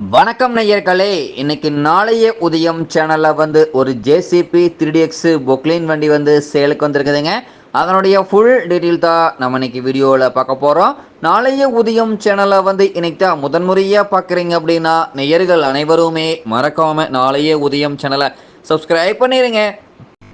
வணக்கம் நேயர்களே இன்னைக்கு நாளைய உதயம் சேனலில் வந்து ஒரு ஜேசிபி த்ரீ டிஎக்ஸ் பொக்லின் வண்டி வந்து சேலுக்கு வந்திருக்குதுங்க. அதனுடைய ஃபுல் டீட்டெயில் தான் நம்ம இன்னைக்கு வீடியோவில் பார்க்க போகிறோம் நாளைய உதயம் சேனலை வந்து இன்னைக்கு தான் முதன்முறையாக பார்க்குறீங்க அப்படின்னா நேயர்கள் அனைவருமே மறக்காமல் நாளைய உதயம் சேனலை சப்ஸ்கிரைப் பண்ணிடுங்க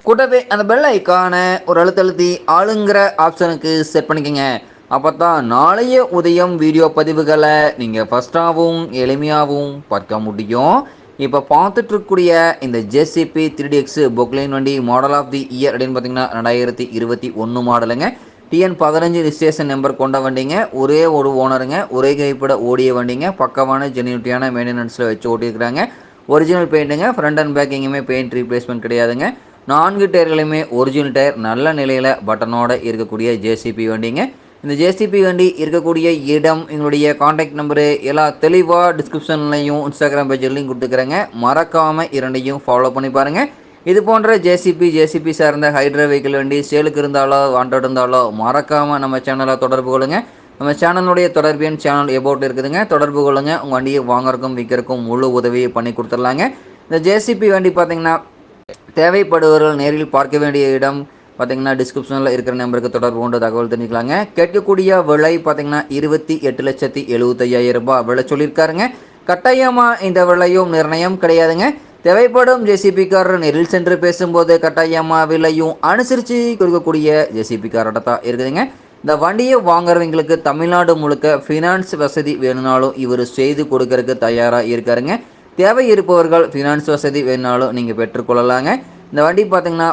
கூடவே அந்த பெல் ஐக்கான ஒரு அழுத்தழுத்தி ஆளுங்கிற ஆப்ஷனுக்கு செட் பண்ணிக்கோங்க. அப்போ தான் நாளைய உதயம் வீடியோ பதிவுகளை நீங்கள் ஃபஸ்ட்டாகவும் எளிமையாகவும் பார்க்க முடியும். இப்போ பார்த்துட்ருக்கூடிய இந்த ஜேசிபி த்ரீ டிஎக்ஸ் பொக்லைன் வண்டி மாடல் ஆஃப் தி இயர் அப்படின்னு பார்த்தீங்கன்னா ரெண்டாயிரத்தி இருபத்தி ஒன்று மாடலுங்க டிஎன் பதினஞ்சு ரிஜிஸ்ட்ரேஷன் நம்பர் கொண்ட வண்டிங்க. ஒரே ஒரு ஓனருங்க ஒரே கைப்பட ஓடிய வண்டிங்க. பக்கமான ஜெனியூட்டியான மெயின்டெனன்ஸில் வச்சு ஓட்டியிருக்கிறாங்க. ஒரிஜினல் பெயிண்ட்டுங்க ஃப்ரண்ட் அண்ட் பேக் எங்கேயுமே பெயிண்ட் ரீப்ளேஸ்மெண்ட் கிடையாதுங்க. நான்கு டயர்களையுமே ஒரிஜினல் டயர் நல்ல நிலையில் பட்டனோடு இருக்கக்கூடிய ஜேசிபி வண்டிங்க. இந்த ஜேசிபி வண்டி இருக்கக்கூடிய இடம் எங்களுடைய காண்டாக்ட் நம்பரு எல்லாம் தெளிவாக டிஸ்கிரிப்ஷன்லையும் இன்ஸ்டாகிராம் பேஜ்லையும் கொடுத்துக்கிறேங்க. மறக்காமல் இரண்டையும் ஃபாலோ பண்ணி பாருங்கள் இது போன்ற ஜேசிபி ஜேசிபி சார்ந்த ஹைட்ரா வெஹிக்கிள் வண்டி சேலுக்கு இருந்தாலோ வாண்டட் இருந்தாலோ மறக்காமல் நம்ம சேனலை தொடர்பு கொள்ளுங்க. நம்ம சேனலுடைய தொடர்பு சேனல் எபோட் இருக்குதுங்க. தொடர்பு கொள்ளுங்க. உங்கள் வண்டியை வாங்குறக்கும் விற்கிறக்கும் முழு உதவியை பண்ணி கொடுத்துர்லாங்க இந்த ஜேசிபி வண்டி பார்த்திங்கன்னா தேவைப்படுபவர்கள் நேரில் பார்க்க வேண்டிய இடம் பார்த்தீங்கன்னா டிஸ்கிரிப்ஷனில் இருக்கிற நம்பருக்கு தொடர்பு கொண்டு தகவல் தெரிஞ்சுக்கலாங்க. கேட்கக்கூடிய விலை பார்த்தீங்கன்னா இருபத்தி எட்டு லட்சத்தி எழுபத்தையாயிரம் ரூபாய் விலை சொல்லியிருக்காருங்க. கட்டாயமாக இந்த விலையும் நிர்ணயம் கிடையாதுங்க. தேவைப்படும் ஜேசிபிக்காரர் நெரில் சென்று பேசும்போது கட்டாயமாக விலையும் அனுசரித்து கொடுக்கக்கூடிய ஜேசிபிக்காரோட தான் இருக்குதுங்க. இந்த வண்டியை வாங்குறவங்களுக்கு தமிழ்நாடு முழுக்க ஃபினான்ஸ் வசதி வேணும்னாலும் இவர் செய்து கொடுக்கறதுக்கு தயாராக இருக்காருங்க. தேவை இருப்பவர்கள் ஃபினான்ஸ் வசதி வேணுனாலும் நீங்கள் பெற்றுக்கொள்ளலாங்க. இந்த வண்டி பார்த்தீங்கன்னா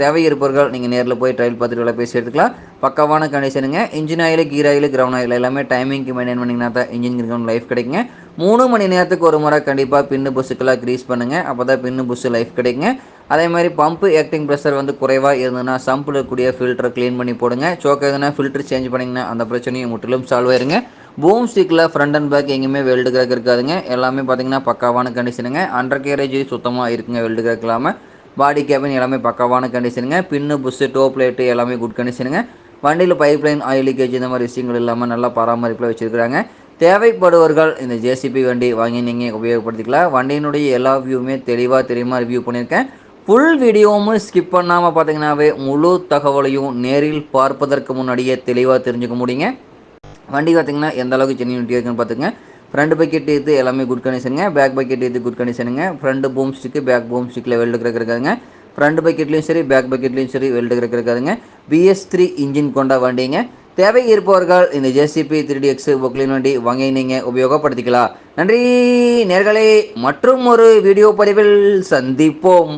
தேவை இருப்பவர்கள் நீங்கள் நேரில் போய் ட்ரையல் பார்த்துட்டு வேலை பேசி எடுத்துக்கலாம். பக்காவான கண்டிஷனுங்க engine oil gear oil ground oil எல்லாமே டைமிங்க்கு மெயின்டைன் பண்ணிங்கன்னா தான் இன்ஜின் கிரவுண்ட் லைஃப் கிடைக்குங்க. மூணு மணி நேரத்துக்கு ஒரு முறை கண்டிப்பாக பின்னு புஸ்ஸுக்கெல்லாம் க்ரீஸ் பண்ணுங்கள் அப்போ தான் பின்னு புஸ்ஸு லைஃப் கிடைக்குங்க. அதே மாதிரி பம்பு ஆக்டிங் ப்ரெஷர் வந்து குறைவாக இருந்ததுன்னா சம்பில் இருக்கக்கூடிய ஃபில்டரை க்ளீன் பண்ணி போடுங்க. சோக்கு எதுனா ஃபில்டர் சேஞ்ச் பண்ணிங்கன்னா அந்த பிரச்சனையும் முற்றிலும் சால்வ் ஆயிருங்க. பூம் ஸ்டிக்கில் ஃப்ரண்ட் அண்ட் பேக் எங்கேயுமே வெல்டு கிராக் இருக்காதுங்க. எல்லாமே பார்த்தீங்கன்னா பக்காவான கண்டிஷனுங்க அண்டர் கேரேஜ் சுத்தமாக இருக்குங்க வெல்டு கிராக் இல்லாமல் பாடி கேபின் எல்லாமே பக்கவான கண்டிஷனுங்க பின்னு புஷ்ஷு டோ பிளேட்டு எல்லாமே குட் கண்டிஷனுங்க வண்டியில் பைப் லைன் ஆயில் லீக்கேஜ் இந்த மாதிரி விஷயங்கள் இல்லாமல் நல்லா பராமரிப்பில் வச்சுருக்கிறாங்க. தேவைப்படுவர்கள் இந்த ஜேசிபி வண்டி வாங்கி நீங்கள் உபயோகப்படுத்திக்கலாம். வண்டியினுடைய எல்லா வியூவுமே தெளிவாக தெரியுமா ரிவ்யூ பண்ணியிருக்கேன். ஃபுல் வீடியோவும் ஸ்கிப் பண்ணாமல் பார்த்தீங்கன்னாவே முழு தகவலையும் நேரில் பார்ப்பதற்கு முன்னாடியே தெளிவாக தெரிஞ்சுக்க முடியுங்க. வண்டி பார்த்தீங்கன்னா எந்த அளவுக்கு ஜென்யூனிட்டி இருக்குன்னு பார்த்துங்க ஃப்ரண்ட் பக்கெட் இது எல்லாமே குட் கண்டிஷனுங்க பேக் பக்கெட் இது good கண்டிஷனுங்க front boom stick back boom ஸ்டிக்கில் weld crack இருக்காதுங்க ஃப்ரண்ட் பக்கெட்லேயும் சரி பேக் பக்கெட்லையும் சரி வெல்டு கிரக் இருக்காதுங்க பிஎஸ் த்ரீ இன்ஜின் கொண்ட வண்டிங்க. தேவை இருப்பவர்கள் இந்த JCB three D X Poclain வண்டி வாங்கி நீங்கள் உபயோகப்படுத்திக்கலாம். நன்றி நேர்களே. மற்றும் ஒரு வீடியோ பதிவில் சந்திப்போம்.